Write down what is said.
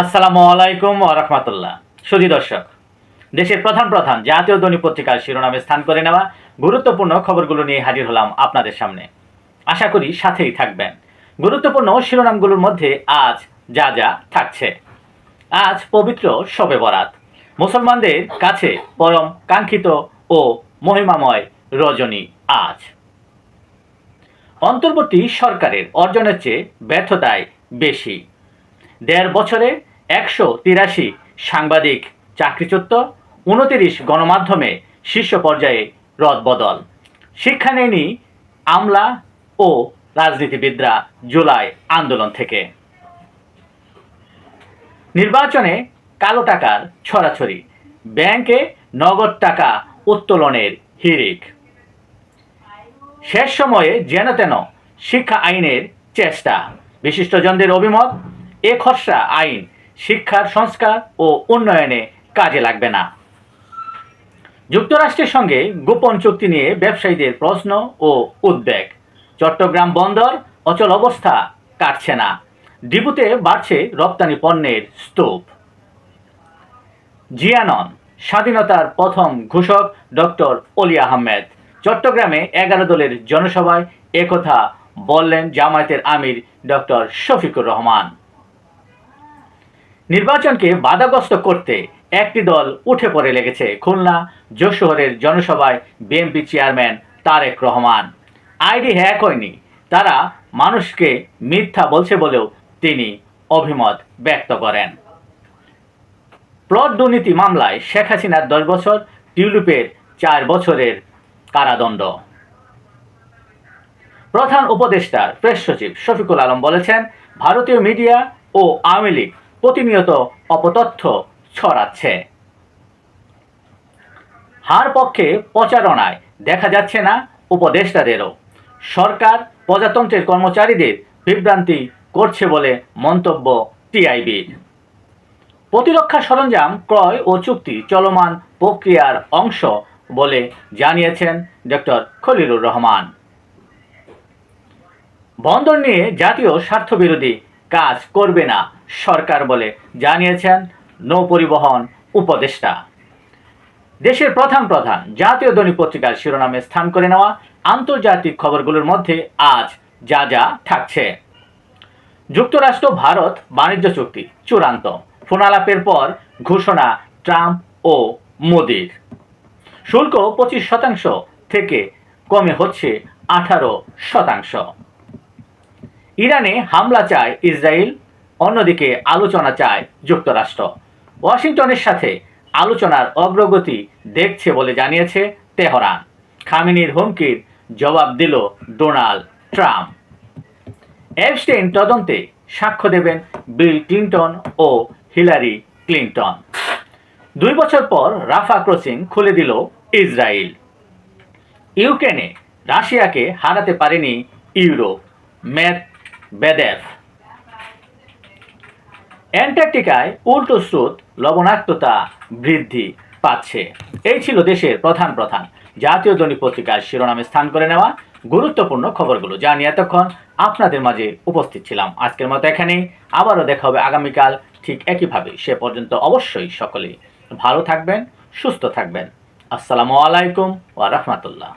আসসালামু আলাইকুম রহমতুল্লাহ। সুধী দর্শক, দেশের প্রধান প্রধান জাতীয় দৈনিক পত্রিকার শিরোনামে স্থান করে নেওয়া গুরুত্বপূর্ণ খবরগুলো নিয়ে হাজির হলাম আপনাদের সামনে। আশা করি সাথেই থাকবেন। গুরুত্বপূর্ণ শিরোনামগুলোর মধ্যে আজ যা যা থাকছে। আজ পবিত্র শবে বরাত। মুসলমানদের কাছে পরম কাঙ্ক্ষিত ও মহিমাময় রজনী আজ। অন্তর্বর্তী সরকারের অর্জনের চেয়ে ব্যর্থতায় বেশি। দেড় বছরে একশো তিরাশি সাংবাদিক, চাকরিচ্যুত, উনতিরিশ গণমাধ্যমে শীর্ষ পর্যায়ে রদবদল শিক্ষা নেয়নি আমলা ও রাজনীতিবিদরা জুলাই আন্দোলন থেকে। নির্বাচনে কালো টাকার ছড়াছড়ি, ব্যাংকে নগদ টাকা উত্তোলনের হিরিক শেষ সময়ে যেন তেন শিক্ষা আইনের চেষ্টা। বিশিষ্টজনদের অভিমত এ খসড়া আইন শিক্ষার সংস্কার ও উন্নয়নে কাজে লাগবে না। যুক্তরাষ্ট্রের সঙ্গে গোপন চুক্তি নিয়ে ব্যবসায়ীদের প্রশ্ন ও উদ্বেগ। চট্টগ্রাম বন্দর অচল অবস্থা কাটছে না। ডিপুতে বাড়ছে রপ্তানি পণ্যের স্তূপ। জিয়ানন, স্বাধীনতার প্রথম ঘোষক ডক্টর অলি আহমেদ। চট্টগ্রামে এগারো দলের জনসভায় একথা বললেন জামায়াতের আমির ডক্টর শফিকুর রহমান। নির্বাচনকে বাধাগ্রস্ত করতে একটি দল উঠে পড়ে লেগেছে খুলনা যশোহরের জনসভায় BNP chairman Tarique Rahman. ID hack হয়নি, তারা মানুষকে মিথ্যা বলছে বলেও তিনি অভিমত ব্যক্ত করেন। প্লট দুর্নীতি মামলায় শেখ হাসিনার দশ বছর, টিউলিপের চার বছরের কারাদণ্ড। প্রধান উপদেষ্টার প্রেস সচিব শফিকুল আলম বলেছেন, ভারতীয় মিডিয়া ও আওয়ামী লীগ প্রতিনিয়ত অপতথ্য ছড়াচ্ছে। হার পক্ষে প্রচারণায় দেখা যাচ্ছে না উপদেষ্টাদেরও। সরকার, প্রজাতন্ত্রের কর্মচারীদের বিভ্রান্তি করছে বলে মন্তব্য টিআইবির প্রতিরক্ষা সরঞ্জাম ক্রয় ও চুক্তি চলমান প্রক্রিয়ার অংশ বলে জানিয়েছেন ডক্টর খলিলুর রহমান। বন্দর নিয়ে জাতীয় স্বার্থবিরোধী কাজ করবে না, সরকার বলে জানিয়েছেন নৌ পরিবহন উপদেষ্টা। দেশের প্রধান প্রধান জাতীয় দৈনিক পত্রিকার শিরোনামে স্থান করে নেওয়া আন্তর্জাতিক খবরগুলোর মধ্যে আজ যা যা থাকছে। যুক্তরাষ্ট্র, ভারত, বাণিজ্য চুক্তি, চূড়ান্ত। ফোনালাপের পর ঘোষণা ট্রাম্প ও মোদির। শুল্ক পঁচিশ শতাংশ থেকে কমে হচ্ছে আঠারো শতাংশ। ইরানে হামলা চায় ইসরায়েল, অন্যদিকে আলোচনা চায় যুক্তরাষ্ট্র। ওয়াশিংটনের সাথে আলোচনার অগ্রগতি দেখছে বলে জানিয়েছে তেহরান। খামিনির হুমকির জবাব দিল ডোনাল্ড ট্রাম্প। এপস্টেইন তদন্তে সাক্ষ্য দেবেন বিল ক্লিন্টন ও হিলারি ক্লিন্টন। দুই বছর পর রাফা ক্রসিং খুলে দিল ইসরায়েল। ইউক্রেনে রাশিয়াকে হারাতে পারেনি ইউরোপ। ম্যাথ বেদেভ অ্যান্টার্কটিকায় উল্টো স্রোত লবণাক্ততা বৃদ্ধি পাচ্ছে। এই ছিল দেশের প্রধান প্রধান জাতীয় দৈনিক পত্রিকার শিরোনামে স্থান করে নেওয়া গুরুত্বপূর্ণ খবরগুলো। যা নিয়ে এতক্ষণ আপনাদের মাঝে উপস্থিত ছিলাম আজকের মতো এখানেই। আবারও দেখা হবে আগামীকাল ঠিক একইভাবে। সে পর্যন্ত অবশ্যই সকলেই ভালো থাকবেন, সুস্থ থাকবেন। আসসালামু আলাইকুম ওয়া রাহমাতুল্লাহ।